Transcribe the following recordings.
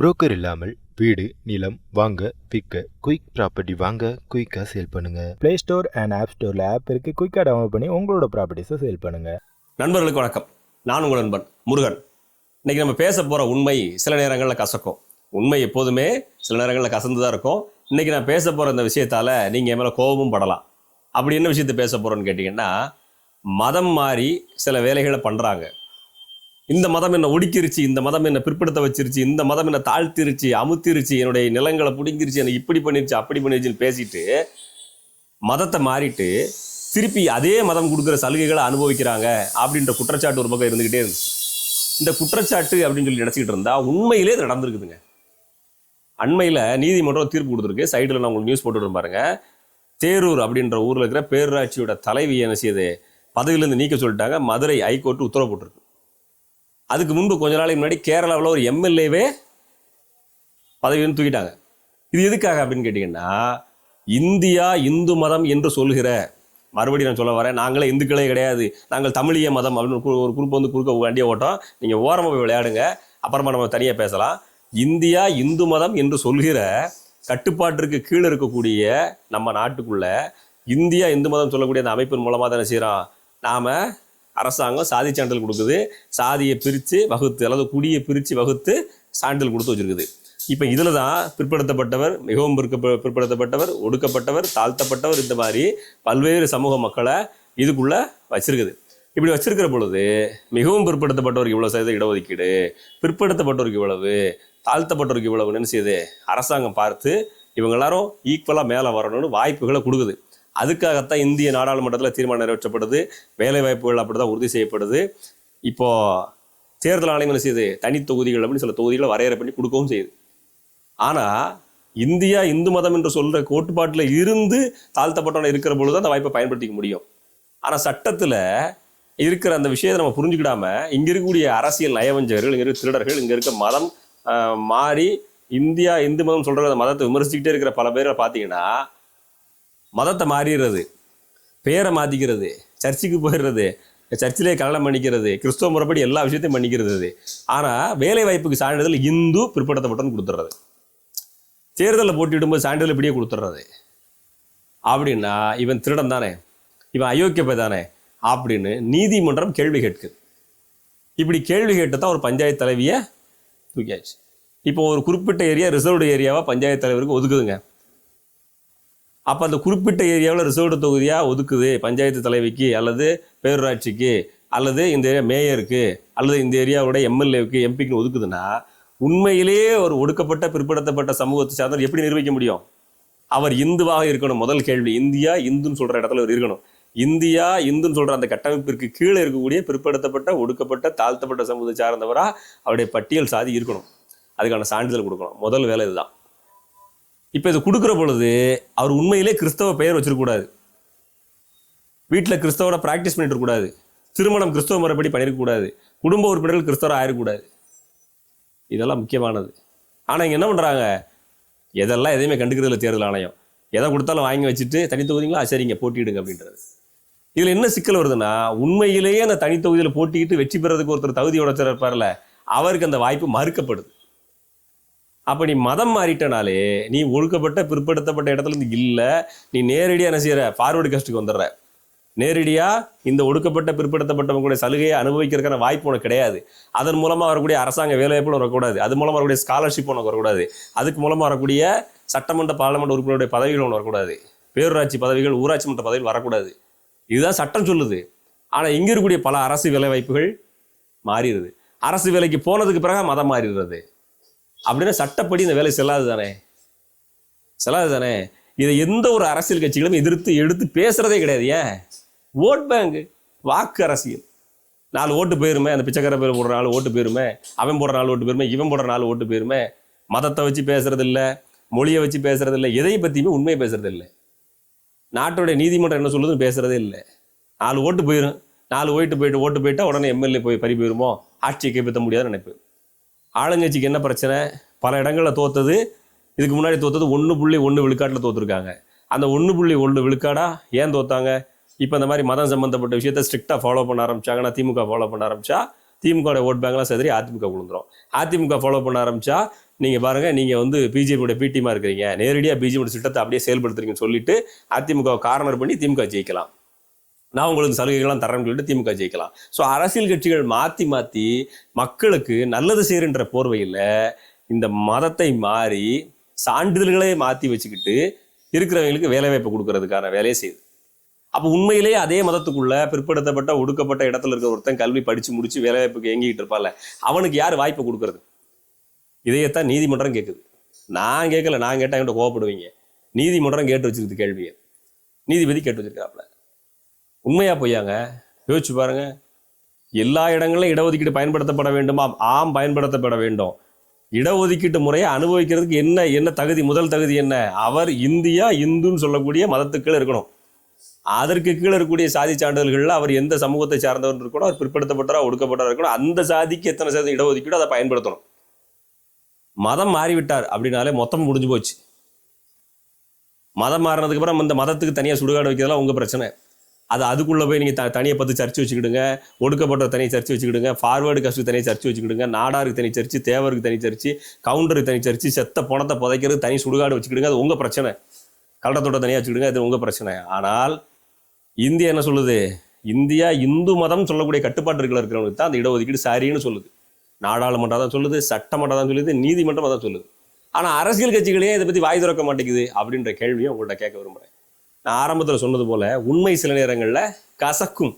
Broker இல்லாமல் வீடு நிலம் வாங்க விற்க குயிக் ப்ராப்பர்ட்டி வாங்க குயிக்காக சேல் பண்ணுங்க. ப்ளே ஸ்டோர் அண்ட் ஆப் ஸ்டோரில் ஆப் இருக்குது குயிக்காக டவுன்லோட் பண்ணி உங்களோட ப்ராப்பர்ட்டிஸை சேல் பண்ணுங்க. நண்பர்களுக்கு வணக்கம். நான் உங்கள் நண்பன் முருகன். இன்னைக்கு நம்ம பேச போகிற உண்மை சில நேரங்களில் கசக்கும். உண்மை எப்போதுமே சில நேரங்களில் கசந்து தான் இருக்கும். இன்னைக்கு நான் பேச போகிற இந்த விஷயத்தால் நீங்கள் என் மேலே கோபமும் படலாம். அப்படி என்ன விஷயத்தை பேச போகிறோன்னு கேட்டிங்கன்னா மதம் மாறி சில வேலைகளை பண்ணுறாங்க இந்த மதம் என்ன ஒடுக்கிருச்சு இந்த மதம் என்ன பிற்படுத்த வச்சிருச்சு இந்த மதம் என்ன தாழ்த்திருச்சு அமுத்திருச்சு என்னுடைய நிலங்களை பிடுங்கிருச்சு என்னை இப்படி பண்ணிருச்சு அப்படி பண்ணிருச்சுன்னு பேசிட்டு மதத்தை மாறிட்டு திருப்பி அதே மதம் கொடுக்குற சலுகைகளை அனுபவிக்கிறாங்க அப்படின்ற குற்றச்சாட்டு ஒரு பக்கம் இருந்துகிட்டே இருந்துச்சு. இந்த குற்றச்சாட்டு அப்படின்னு சொல்லி நினச்சிக்கிட்டு இருந்தா உண்மையிலே இது நடந்திருக்குதுங்க. அண்மையில் நீதிமன்றம் தீர்ப்பு கொடுத்துருக்கு. சைடில் நான் உங்களுக்கு நியூஸ் போட்டுட்டு பாருங்க. தேரூர் அப்படின்ற ஊரில் இருக்கிற பேரூராட்சியோட தலைவி என்ன செய்யுது பதவியிலேருந்து நீக்க சொல்லிட்டாங்க. மதுரை ஹைகோர்ட் உத்தரவு போட்டிருக்கு. அதுக்கு முன்பு கொஞ்ச நாளைக்கு முன்னாடி கேரளாவில் ஒரு எம்எல்ஏவே பதவின்னு தூக்கிட்டாங்க. இது எதுக்காக அப்படின்னு கேட்டிங்கன்னா இந்தியா இந்து மதம் என்று சொல்கிற மறுபடியும் நான் சொல்ல வரேன் நாங்களே இந்துக்களே கிடையாது நாங்கள் தமிழிய மதம் அப்படின்னு ஒரு கு- ஒரு குரூப் வந்து குறுக்க வண்டியை ஓட்டோம். நீங்கள் ஓரமாக போய் விளையாடுங்க அப்புறமா நம்ம தனியாக பேசலாம். இந்தியா இந்து மதம் என்று சொல்கிற கட்டுப்பாட்டிற்கு கீழே இருக்கக்கூடிய நம்ம நாட்டுக்குள்ளே இந்தியா இந்து மதம் சொல்லக்கூடிய அந்த அமைப்பின் மூலமாக தானே செய்கிறோம் நாம் அரசாங்கம் சாதி சான்றிதழ் கொடுக்குது. சாதியை பிரித்து வகுத்து அல்லது குடியை பிரித்து வகுத்து சான்றிதழ் கொடுத்து வச்சுருக்குது. இப்போ இதில் தான் பிற்படுத்தப்பட்டவர் மிகவும் பிற்க பிற்படுத்தப்பட்டவர் ஒடுக்கப்பட்டவர் தாழ்த்தப்பட்டவர் இந்த மாதிரி பல்வேறு சமூக மக்களை இதுக்குள்ளே வச்சிருக்குது. இப்படி வச்சிருக்கிற பொழுது மிகவும் பிற்படுத்தப்பட்டவருக்கு இவ்வளோ சதவீத இடஒதுக்கீடு பிற்படுத்தப்பட்டவருக்கு இவ்வளவு தாழ்த்தப்பட்டவருக்கு இவ்வளவு என்ன செய்யுது அரசாங்கம் பார்த்து இவங்க எல்லாரும் ஈக்குவலாக மேலே வரணும்னு வாய்ப்புகளை கொடுக்குது. அதுக்காகத்தான் இந்திய நாடாளுமன்றத்தில் தீர்மானம் நிறைவேற்றப்படுது. வேலைவாய்ப்புகள் அப்படி தான் உறுதி செய்யப்படுது. இப்போது தேர்தல் ஆணையம் என்ன செய்யுது? தனி தொகுதிகள் அப்படின்னு சில தொகுதிகளை வரையறை பண்ணி கொடுக்கவும் செய்யுது. ஆனால் இந்தியா இந்து மதம் என்று சொல்கிற கோட்பாட்டில் இருந்து தாழ்த்தப்பட்டவன் இருக்கிற பொழுது அந்த வாய்ப்பை பயன்படுத்திக்க முடியும். ஆனால் சட்டத்தில் இருக்கிற அந்த விஷயத்தை நம்ம புரிஞ்சுக்கிடாமல் இங்கே இருக்கக்கூடிய அரசியல் நயவஞ்சகர்கள் இங்கே இருக்க திருடர்கள் இங்கே இருக்க மதம் மாறி இந்தியா இந்து மதம் சொல்கிற அந்த மதத்தை விமர்சிச்சுக்கிட்டே இருக்கிற பல பேரை பார்த்தீங்கன்னா மதத்தை மாறிடுறது பேரை மாத்திக்கிறது சர்ச்சுக்கு போயிடுறது சர்ச்சிலே கல்யாணம் பண்ணிக்கிறது கிறிஸ்தவ முறைப்படி எல்லா விஷயத்தையும் பண்ணிக்கிறது அது. ஆனால் வேலை வாய்ப்புக்கு சான்றிதழ் இந்து பிற்படுத்தப்பட்டன்னு கொடுத்துட்றது. தேர்தலில் போட்டியிடும்போது சான்றிதழ் இப்படியே கொடுத்துட்றது. அப்படின்னா இவன் திருடன் தானே இவன் அயோக்கியப்பை தானே அப்படின்னு நீதிமன்றம் கேள்வி கேட்குது. இப்படி கேள்வி கேட்டு தான் ஒரு பஞ்சாயத்து தலைவியை தூக்கியாச்சு. இப்போ ஒரு குறிப்பிட்ட ஏரியா ரிசர்வ்டு ஏரியாவாக பஞ்சாயத்து தலைவருக்கு ஒதுக்குதுங்க. அப்போ அந்த குறிப்பிட்ட ஏரியாவில் ரிசர்வ்டு தொகுதியாக ஒதுக்குது பஞ்சாயத்து தலைவிக்கு அல்லது பேரூராட்சிக்கு அல்லது இந்த ஏரியா மேயருக்கு அல்லது இந்த ஏரியாவோட எம்எல்ஏவுக்கு எம்பிக்கு ஒதுக்குதுன்னா உண்மையிலேயே ஒரு ஒடுக்கப்பட்ட பிற்படுத்தப்பட்ட சமூகத்தை சார்ந்தவர் எப்படி நிரூபிக்க முடியும்? அவர் இந்துவாக இருக்கணும். முதல் கேள்வி. இந்தியா இந்துன்னு சொல்கிற இடத்துல அவர் இருக்கணும். இந்தியா இந்துன்னு சொல்கிற அந்த கட்டமைப்பிற்கு கீழே இருக்கக்கூடிய பிற்படுத்தப்பட்ட ஒடுக்கப்பட்ட தாழ்த்தப்பட்ட சமூகத்தை சார்ந்தவராக அவருடைய பட்டியல் சாதி இருக்கணும். அதுக்கான சான்றிதழ் கொடுக்கணும். முதல் வேலை இதுதான். இப்போ இதை கொடுக்குற பொழுது அவர் உண்மையிலே கிறிஸ்தவ பெயர் வச்சிருக்கக்கூடாது. வீட்டில் கிறிஸ்தவோட ப்ராக்டிஸ் பண்ணிட்டு இருக்கக்கூடாது. திருமணம் கிறிஸ்தவ முறைப்படி பண்ணியிருக்கக்கூடாது குடும்ப உறுப்பினர்கள் கிறிஸ்தவராக ஆயிடக்கூடாது இதெல்லாம் முக்கியமானது. ஆனால் இங்கே என்ன பண்ணுறாங்க எதெல்லாம் எதையுமே கண்டுக்கிறதுல தேர்தல் ஆணையம். எதை கொடுத்தாலும் வாங்கி வச்சுட்டு தனி தொகுதிங்களா? சரிங்க போட்டியிடுங்க அப்படின்றது. இதில் என்ன சிக்கல் வருதுன்னா உண்மையிலேயே அந்த தனி தொகுதியில் போட்டிக்கிட்டு வெற்றி பெறதுக்கு ஒருத்தர் தகுதியோட இருப்பார்ல அவருக்கு அந்த வாய்ப்பு மறுக்கப்படுது. அப்போ நீ மதம் மாறிட்டனாலே நீ ஒழுக்கப்பட்ட பிற்படுத்தப்பட்ட இடத்துல இருந்து இல்லை நீ நேரடியாக என்ன செய்கிற ஃபார்வர்டு கஸ்ட்டுக்கு வந்துடுற. நேரடியாக இந்த ஒடுக்கப்பட்ட பிற்படுத்தப்பட்டவங்களுடைய சலுகையை அனுபவிக்கிறதுக்கான வாய்ப்பு உனக்கு கிடையாது. அதன் மூலமாக வரக்கூடிய அரசாங்க வேலைவாய்ப்பு வரக்கூடாது. அது மூலமாக வரக்கூடிய ஸ்காலர்ஷிப் உனக்கு வரக்கூடாது. அதுக்கு மூலமாக வரக்கூடிய சட்டமன்ற பாராளுமன்ற உறுப்பினருடைய பதவிகள் ஒன்று வரக்கூடாது. பேரூராட்சி பதவிகள் ஊராட்சி மன்ற பதவிகள் வரக்கூடாது. இதுதான் சட்டம் சொல்லுது. ஆனால் இங்கே இருக்கக்கூடிய பல அரசு வேலைவாய்ப்புகள் மாறிடுது. அரசு வேலைக்கு போனதுக்கு பிறகு மதம் மாறிடுறது. அப்படின்னா சட்டப்படி இந்த வேலை செல்லாது தானே செல்லாது தானே இதை எந்த ஒரு அரசியல் கட்சிகளும் எதிர்த்து எடுத்து பேசுறதே கிடையாது. ஏன்? ஓட் பேங்க் வாக்கு அரசியல். நாலு ஓட்டு போயிருமே அந்த பிச்சைக்கார பேர் போடுற நாள் ஓட்டு போயிருமே அவன் போடுற நாள் ஓட்டு போயிருமே இவன் போடுற நாலு ஓட்டு போயிருமே மதத்தை வச்சு பேசுறது இல்லை மொழியை வச்சு பேசுறது இல்லை எதை பற்றியுமே உண்மையை பேசுறது இல்லை நாட்டுடைய நீதிமன்றம் என்ன சொல்லுதுன்னு பேசுறதே இல்லை. நாலு ஓட்டு போயிடும் நாலு ஓட்டு போயிட்டு ஓட்டு போயிட்டா உடனே எம்எல்ஏ போய் பறி போயிருமோ? ஆட்சியை கைப்பற்ற முடியாதுன்னு நினைப்பு ஆளுங்கட்சிக்கு என்ன பிரச்சனை? பல இடங்களில் தோத்தது இதுக்கு முன்னாடி தோத்தது ஒன்று புள்ளி ஒன்று விழுக்காட்டில் தோத்துருக்காங்க. அந்த ஒன்று புள்ளி ஒன்று விழுக்காடா ஏன் தோத்தாங்க? இப்போ இந்த மாதிரி மதம் சம்மந்தப்பட்ட விஷயத்தை ஸ்ட்ரிக்டாக ஃபாலோ பண்ண ஆரம்பிச்சாங்கன்னா திமுக ஃபாலோ பண்ண ஆரம்பிச்சா திமுக ஓட் பேங்க்லாம் சரி அதிமுக விழுந்துரும். அதிமுக ஃபாலோ பண்ண ஆரம்பிச்சா நீங்கள் பாருங்கள் நீங்கள் வந்து பிஜேபியோட பிடிமா இருக்கிறீங்க. நேரடியாக பிஜேபியோட திட்டத்தை அப்படியே செயல்படுத்துறீங்கன்னு சொல்லிட்டு அதிமுக கார்னர் பண்ணி திமுக ஜெயிக்கலாம். நான் உங்களுக்கு சலுகைகள்லாம் தரேன்னு சொல்லிட்டு திமுக ஜெயிக்கலாம். ஸோ அரசியல் கட்சிகள் மாற்றி மாற்றி மக்களுக்கு நல்லது செய்கின்ற போர்வையில் இந்த மதத்தை மாறி சான்றிதழ்களே மாற்றி வச்சுக்கிட்டு இருக்கிறவங்களுக்கு வேலைவாய்ப்பு கொடுக்கறதுக்கான வேலையை செய்யுது. அப்போ உண்மையிலேயே அதே மதத்துக்குள்ள பிற்படுத்தப்பட்ட ஒடுக்கப்பட்ட இடத்துல இருக்கிற ஒருத்தன் கல்வி படித்து முடிச்சு வேலைவாய்ப்புக்கு எங்கிட்டு இருப்பால அவனுக்கு யார் வாய்ப்பு கொடுக்கறது? இதையத்தான் நீதிமன்றம் கேட்குது நான் கேட்கல நான் கேட்டால் என்கிட்ட கோவப்படுவீங்க. நீதிமன்றம் கேட்டு வச்சிருக்குது கேள்வியை. நீதிபதி கேட்டு வச்சிருக்காப்புல உண்மையா பொய்யாங்க? யோசிச்சு பாருங்க. எல்லா இடங்களிலும் இடஒதுக்கீடு பயன்படுத்தப்பட வேண்டுமா? ஆம் பயன்படுத்தப்பட வேண்டும். இடஒதுக்கீட்டு முறையை அனுபவிக்கிறதுக்கு என்ன என்ன தகுதி முதல் தகுதி என்ன? அவர் இந்தியா இந்துன்னு சொல்லக்கூடிய மதத்துக்குள்ள இருக்கணும். அதற்கு கீழே இருக்கக்கூடிய சாதி சான்றிதழ்களில் அவர் எந்த சமூகத்தை சார்ந்தவர் இருக்கணும் அவர் பிற்படுத்தப்பட்டவரா ஒடுக்கப்பட்டவரா இருக்கணும் அந்த சாதிக்கு எத்தனை சதவீதம் இடஒதுக்கீடு அதை பயன்படுத்தணும். மதம் மாறிவிட்டார் அப்படின்னாலே மொத்தம் முடிஞ்சு போச்சு. மதம் மாறினதுக்கு அப்புறம் இந்த மதத்துக்கு தனியாக சுடுகாடு வைக்கிறதெல்லாம் உங்கள் பிரச்சனை. அது அதுக்குள்ளே போய் நீங்கள் த தனியாக பத்து சர்ச்சு வச்சுக்கிடுங்க. ஒடுக்கப்பட்ட தனியை சர்ச்சு வச்சுக்கிடுங்க. ஃபார்வேர்டு கஸ்ட்டு தனியாக சர்ச்சு வச்சுக்கிடுங்க. நாடாருக்கு தனி சர்ச்சு தேவருக்கு தனி சர்ச்சு கவுண்டருக்கு தனி சர்ச்சு செத்த பணத்தை புதைக்கிறது தனி சுடுகாடு வச்சுக்கிடுங்க. அது உங்கள் பிரச்சனை. கலட்டத்தோட தனியாக வச்சுக்கிடுங்க. அது உங்கள் பிரச்சனை. ஆனால் இந்தியா என்ன சொல்லுது? இந்தியா இந்து மதம் சொல்லக்கூடிய கட்டுப்பாட்டுகள் இருக்கிறவங்களுக்கு தான் அந்த இடஒதுக்கீடு சரின்னு சொல்லுது. நாடாளுமன்றம் தான் சொல்லுது சட்டமன்றம் தான் சொல்லுது நீதிமன்றம் தான் சொல்லுது. ஆனால் அரசியல் கட்சிகளே இதை பற்றி வாய் திறக்க மாட்டேங்குது அப்படின்ற கேள்வியும் உங்கள்கிட்ட கேட்க விரும்புகிறேன் நான் ஆரம்பத்தில் சொன்னது போல உண்மை சில நேரங்களில் கசக்கும்.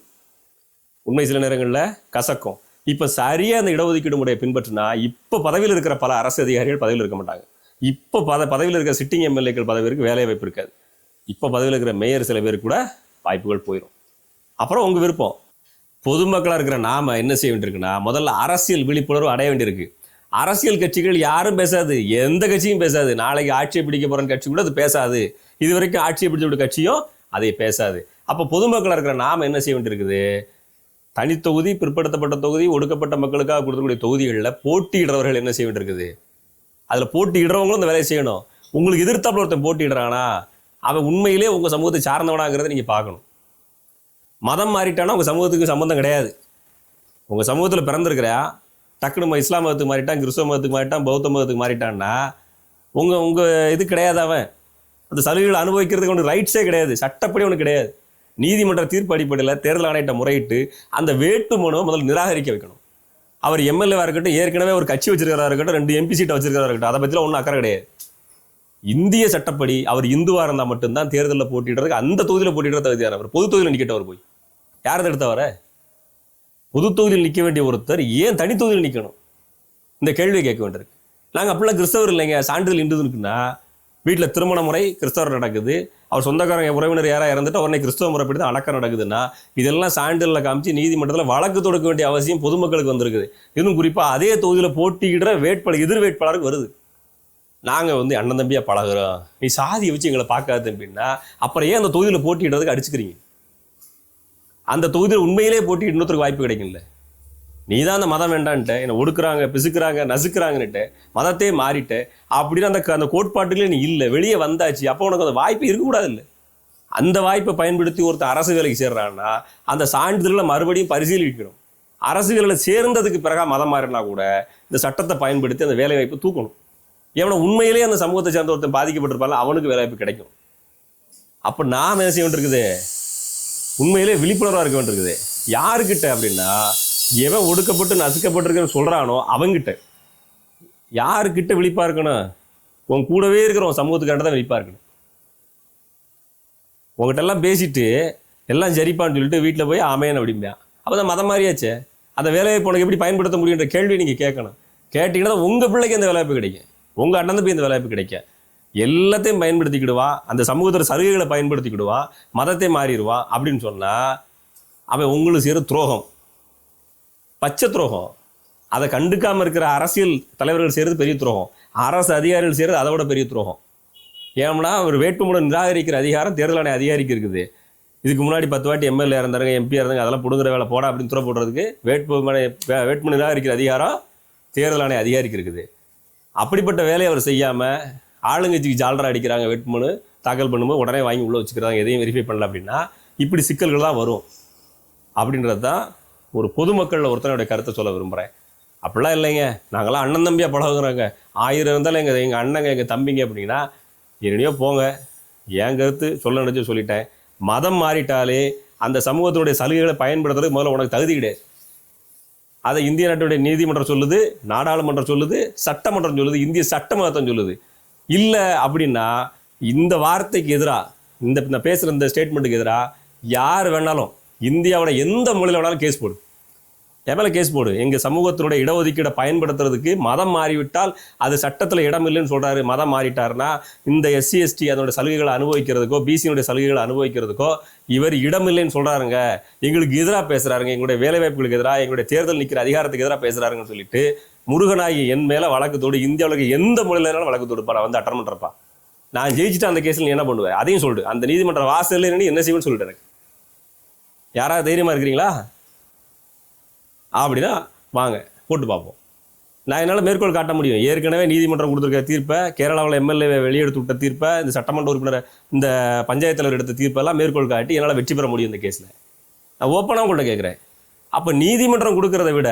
உண்மை சில நேரங்களில் கசக்கும். இப்போ சரியாக அந்த இடஒதுக்கீடு முறையை பின்பற்றினா இப்போ பதவியில் இருக்கிற பல அரசு அதிகாரிகள் பதவியில் இருக்க மாட்டாங்க. இப்போ பத பதவியில் இருக்கிற சிட்டிங் எம்எல்ஏக்கள் பதவிக்கு வேலை வாய்ப்பு இருக்காது. இப்போ பதவியில் இருக்கிற மேயர் சில பேர் கூட வாய்ப்புகள் போயிடும் அப்புறம் உங்கள் விருப்பம். பொதுமக்களாக இருக்கிற நாம என்ன செய்ய வேண்டியிருக்குன்னா முதல்ல அரசியல் விழிப்புணர்வு அடைய வேண்டியிருக்கு. அரசியல் கட்சிகள் யாரும் பேசாது. எந்த கட்சியும் பேசாது. நாளைக்கு ஆட்சியை பிடிக்க போகிற கட்சி கூட அது பேசாது. இது வரைக்கும் ஆட்சியை பிடிச்ச விட்ட கட்சியும் அதை பேசாது. அப்போ பொதுமக்களாக இருக்கிற நாம என்ன செய்ய வேண்டியிருக்குது? தனித்தொகுதி பிற்படுத்தப்பட்ட தொகுதி ஒடுக்கப்பட்ட மக்களுக்காக கொடுக்கக்கூடிய தொகுதிகளில் போட்டியிடுறவர்கள் என்ன செய்ய வேண்டியிருக்குது? அதில் போட்டியிடுறவங்களும் இந்த வேலையை செய்யணும். உங்களுக்கு எதிர்த்தாப்புல ஒருத்தன் போட்டியிடுறானா? அவன் உண்மையிலே உங்கள் சமூகத்தை சார்ந்தவனாங்கிறத நீங்கள் பார்க்கணும். மதம் மாறிட்டானா உங்கள் சமூகத்துக்கு சம்மந்தம் கிடையாது. உங்கள் சமூகத்தில் பிறந்திருக்கிறா டக்குனு இஸ்லாம் மதத்துக்கு மாறிட்டான் கிறிஸ்தவ மதத்துக்கு மாறிட்டான் பௌத்த மதத்துக்கு மாறிட்டான்னா உங்கள் உங்கள் இது கிடையாது அவன். அந்த சலுகைகளை அனுபவிக்கிறதுக்கு அவனுக்கு ரைட்ஸே கிடையாது. சட்டப்படி அவனுக்கு கிடையாது. நீதிமன்ற தீர்ப்பு அடிப்படையில் தேர்தல் ஆணையத்தை முறையிட்டு அந்த வேட்பு மனுவை முதல்ல நிராகரிக்க வைக்கணும். அவர் எம்எல்ஏவாக இருக்கட்டும் ஏற்கனவே ஒரு கட்சி வச்சிருக்கிறா இருக்கட்டும் ரெண்டு எம்பி சீட்டை வச்சிருக்கிறா இருக்கட்டும் அதை பற்றிலாம் ஒன்றும் அக்கறை கிடையாது. இந்திய சட்டப்படி அவர் இந்துவாக இருந்தால் மட்டும்தான் தேர்தலில் போட்டிடுறதுக்கு அந்த தொகுதியில் போட்டிடுற தகுதியார் அவர். பொது தொகுதியில் நிற்கட்டவர் போய். யார் எடுத்தவர பொது தொகுதியில் நிற்க வேண்டிய ஒருத்தர் ஏன் தனி தொகுதியில் நிற்கணும் இந்த கேள்வியை கேட்க வேண்டியிருக்கு. நாங்கள் அப்படிலாம் கிறிஸ்தவர் இல்லைங்க சான்றிதழ் இந்து வீட்டில் திருமண முறை கிறிஸ்தவர் நடக்குது. அவர் சொந்தக்காரங்க உறவினர் யாராக இறந்துட்டு உடனே கிறிஸ்தவ முறைப்படி தான் அடக்கம் நடக்குதுன்னா இதெல்லாம் சான்றிதழில் காமிச்சு நீதிமன்றத்தில் வழக்கு தொடுக்க வேண்டிய அவசியம் பொதுமக்களுக்கு வந்திருக்குது. இன்னும் குறிப்பாக அதே தொகுதியில் போட்டியிடுற வேட்பாளர் எதிர் வேட்பாளருக்கு வருது. நாங்கள் வந்து அண்ணன் தம்பியாக பழகுறோம். நீ சாதியை வச்சு எங்களை பார்க்காது தம்பின்னா அப்புறம் ஏன் அந்த தொகுதியில் போட்டியிடுறதுக்கு அடிச்சுக்கிறீங்க? அந்த தொகுதியில் உண்மையிலே போட்டி இன்னொருத்தருக்கு வாய்ப்பு கிடைக்கும்ல. நீ தான் அந்த மதம் வேண்டான்ட்ட என்னை ஒடுக்குறாங்க பிசுக்கிறாங்க நசுக்கிறாங்கன்னுட்டு மதத்தையே மாறிட்ட அப்படின்னு அந்த அந்த கோட்பாட்டுகளே நீ இல்லை. வெளியே வந்தாச்சு. அப்போ உனக்கு அந்த வாய்ப்பு இருக்கக்கூடாது இல்லை அந்த வாய்ப்பை பயன்படுத்தி ஒருத்தன் அரசு வேலைக்கு சேர்றான்னா அந்த சான்றிதழை மறுபடியும் பரிசீலிக்கணும். அரசு வேலையில் சேர்ந்ததுக்கு பிறகு மதம் மாறினா கூட இந்த சட்டத்தை பயன்படுத்தி அந்த வேலைவாய்ப்பு தூக்கணும். எவனை உண்மையிலேயே அந்த சமூகத்தை சேர்ந்த ஒருத்தன் பாதிக்கப்பட்டிருப்பால அவனுக்கு வேலை வாய்ப்பு கிடைக்கும். அப்போ நாம் என்ன செய்ய வேண்டியிருக்குது? உண்மையிலே விழிப்புணர்வாக இருக்க வேண்டியிருக்குது. யாருக்கிட்ட அப்படின்னா எவன் ஒடுக்கப்பட்டு நசுக்கப்பட்டிருக்குன்னு சொல்கிறானோ அவங்கிட்ட. யாருக்கிட்ட விழிப்பாக இருக்கணும்? உன் கூடவே இருக்கிற உன் சமூகத்துக்காண்ட தான் விழிப்பாக இருக்கணும். உங்ககிட்ட எல்லாம் பேசிட்டு எல்லாம் சரிப்பான்னு சொல்லிட்டு வீட்டில் போய் ஆமேன் அப்படிம்பா. அப்போ தான் மதம் மாதிரியாச்சே அந்த வேலையை உனக்கு எப்படி பயன்படுத்த முடியுன்ற கேள்வி நீங்கள் கேட்கணும். கேட்டிங்கன்னா உங்கள் பிள்ளைக்கு அந்த வேலைவாய்ப்பு கிடைக்கும். உங்கள் அண்ணன் போய் இந்த வேலைவாய்ப்பு கிடைக்கும் எல்லாத்தையும் பயன்படுத்திக்கிடுவா. அந்த சமூகத்தோட சலுகைகளை பயன்படுத்திக்கிடுவா. மதத்தை மாறிடுவா அப்படின்னு சொன்னால் அவன் உங்களுக்கு செய்கிற துரோகம். பச்சை துரோகம் அதை கண்டுக்காமல் இருக்கிற அரசியல் தலைவர்கள் செய்கிறது பெரிய துரோகம். அரசு அதிகாரிகள் செய்கிறது அதை விட பெரிய துரோகம். ஏன்னா ஒரு வேட்புமனு நிராகரிக்கிற அதிகாரம் தேர்தல் ஆணைய அதிகாரிக்கு இருக்குது இதுக்கு முன்னாடி பத்து வாட்டி எம்எல்ஏ இருந்தாங்க எம்பி இருந்தாங்க அதெல்லாம் பிடுங்குற வேலை போட அப்படின்னு துறை போடுறதுக்கு வேட்புமனை வே- வேட்புமனு நிராகரிக்கிற அதிகாரம் தேர்தல் ஆணைய அதிகாரிக்கு இருக்குது அப்படிப்பட்ட வேலையை அவர் செய்யாமல் ஆளுங்கட்சிக்கு ஜால்ரா அடிக்கிறாங்க வேட்புமனு தாக்கல் பண்ணும்போது உடனே வாங்கி உள்ளே வச்சுக்கிறாங்க எதையும் வெரிஃபை பண்ணல அப்படின்னா இப்படி சிக்கல்கள் தான் வரும். அப்படின்றது தான் ஒரு பொதுமக்களில் ஒருத்தனுடைய கருத்தை சொல்ல விரும்புகிறேன் அப்படிலாம் இல்லைங்க. நாங்களாம் அண்ணன் தம்பியாக பழகுறோங்க. ஆயிரம் இருந்தாலும் எங்கள் எங்கள் அண்ணங்க எங்கள் தம்பிங்க அப்படின்னா என்னையோ போங்க. என் கருத்து சொல்ல நினச்சி சொல்லிட்டேன். மதம் மாறிட்டாலே அந்த சமூகத்தினுடைய சலுகைகளை பயன்படுத்துறதுக்கு முதல்ல உனக்கு தகுதி கிடையாது அதை இந்திய நாட்டுடைய நீதிமன்றம் சொல்லுது நாடாளுமன்றம் சொல்லுது சட்டமன்றம் சொல்லுது இந்திய சட்டமன்றம் சொல்லுது. இல்லை அப்படின்னா இந்த வார்த்தைக்கு எதிராக இந்த நான் பேசுகிற இந்த ஸ்டேட்மெண்ட்டுக்கு எதிராக யார் வேணாலும் இந்தியாவோட எந்த மொழியில் வேணாலும் கேஸ் போடு. என் மேலே கேஸ் போடு. எங்கள் சமூகத்தினுடைய இடஒதுக்கீடை பயன்படுத்துறதுக்கு மதம் மாறிவிட்டால் அது சட்டத்தில் இடம் இல்லைன்னு சொல்கிறாரு மதம் மாறிட்டாருன்னா இந்த எஸ்சி எஸ்டி அதனுடைய சலுகைகளை அனுபவிக்கிறதுக்கோ பிசியினுடைய சலுகைகளை அனுபவிக்கிறதுக்கோ இவர் இடம் இல்லைன்னு சொல்கிறாருங்க எங்களுக்கு எதிராக பேசுகிறாருங்க எங்களுடைய வேலைவாய்ப்புகளுக்கு எதிராக எங்களுடைய தேர்தல் நிற்கிற அதிகாரத்துக்கு எதிராக பேசுகிறாருங்கன்னு சொல்லிட்டு முருகனாகி என் மேலே வழக்கு தொடு. இந்தியாவுக்கு எந்த மொழியிலனாலும் வழக்கு தொடுப்பா நான் வந்து அட்டன் பண்ணுறப்பா நான் ஜெயிச்சுட்டு அந்த கேஸில் நீ என்ன பண்ணுவேன் அதையும் சொல்லிட்டு அந்த நீதிமன்ற வாசல் என்ன செய்வேன்னு சொல்லிட்டு எனக்கு. யாராவது தைரியமாக இருக்கிறீங்களா? அப்படின்னா வாங்க போட்டு பார்ப்போம். நான் என்னால் மேற்கோள் காட்ட முடியும். ஏற்கனவே நீதிமன்றம் கொடுத்துருக்க தீர்ப்பை கேரளாவில் எம்எல்ஏ வெளியெடுத்து விட்ட தீர்ப்பை இந்த சட்டமன்ற உறுப்பினர் இந்த பஞ்சாயத்து தலைவர் எடுத்த தீர்ப்பெல்லாம் மேற்கோள் காட்டி என்னால் வெற்றி பெற முடியும் இந்த கேஸில். நான் ஓப்பனாக உங்கள்கிட்ட கேட்குறேன். அப்போ நீதிமன்றம் கொடுக்கறத விட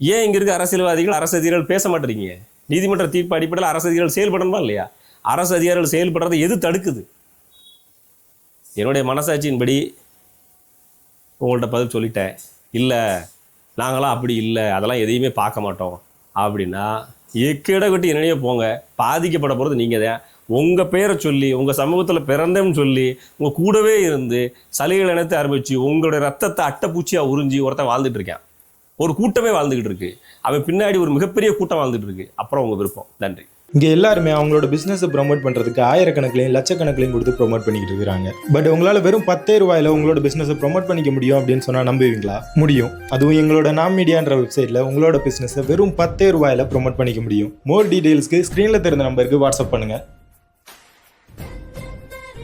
ஏன் இங்கே இருக்க அரசியல்வாதிகள் அரசு அதிகாரிகள் பேச மாட்டேறீங்க? நீதிமன்ற தீர்ப்பு அடிப்படையில் அரசு அதிகாரிகள் செயல்படணுமா இல்லையா? அரசு அதிகாரிகள் செயல்படுறதை எது தடுக்குது? என்னுடைய மனசாட்சியின்படி உங்கள்கிட்ட பதில் சொல்லிட்டேன். இல்லை நாங்களாம் அப்படி இல்லை அதெல்லாம் எதையுமே பார்க்க மாட்டோம். அப்படின்னா எக்கேட கட்டி என்னையே போங்க. பாதிக்கப்பட போகிறது நீங்கள் தான். உங்கள் பேரை சொல்லி உங்கள் சமூகத்தில் பிறந்தேன்னு சொல்லி உங்கள் கூடவே இருந்து சலுகைகள் இனத்தை ஆரம்பித்து உங்களுடைய ரத்தத்தை அட்டைப்பூச்சியாக உறிஞ்சி ஒருத்தன் வாழ்ந்துட்டு ஒரு கூட்டமே வாழ்ந்துக்கிட்டு இருக்கு. அவன் பின்னாடி ஒரு மிகப்பெரிய கூட்டம் வாழ்ந்துட்டு இருக்கு. அப்புறம் உங்கள் விருப்பம். நன்றி. இங்கே எல்லாருமே அவங்களோட பிஸ்னஸை ப்ரோமோட் பண்ணுறதுக்கு ஆயிரக்கணக்கிலையும் லட்சக்கணக்கிலையும் கொடுத்து ப்ரோமோட் பண்ணிக்கிட்டு இருக்கிறாங்க. பட் உங்களால் வெறும் பத்தே ரூபாயில் உங்களோட பிஸ்னஸை ப்ரோமோட் பண்ணிக்க முடியும் அப்படின்னு சொன்னால் நம்புவீங்களா? முடியும். அதுவும் எங்களோட நாம் மீடியான்ற வெப்சைட்டில் உங்களோட பிஸ்னஸை வெறும் பத்தே ரூபாயில் ப்ரொமோட் பண்ணிக்க முடியும். மோர் டீடைல்ஸ்க்கு ஸ்க்ரீனில் தெரிந்த நம்பருக்கு வாட்ஸ்அப் பண்ணுங்கள்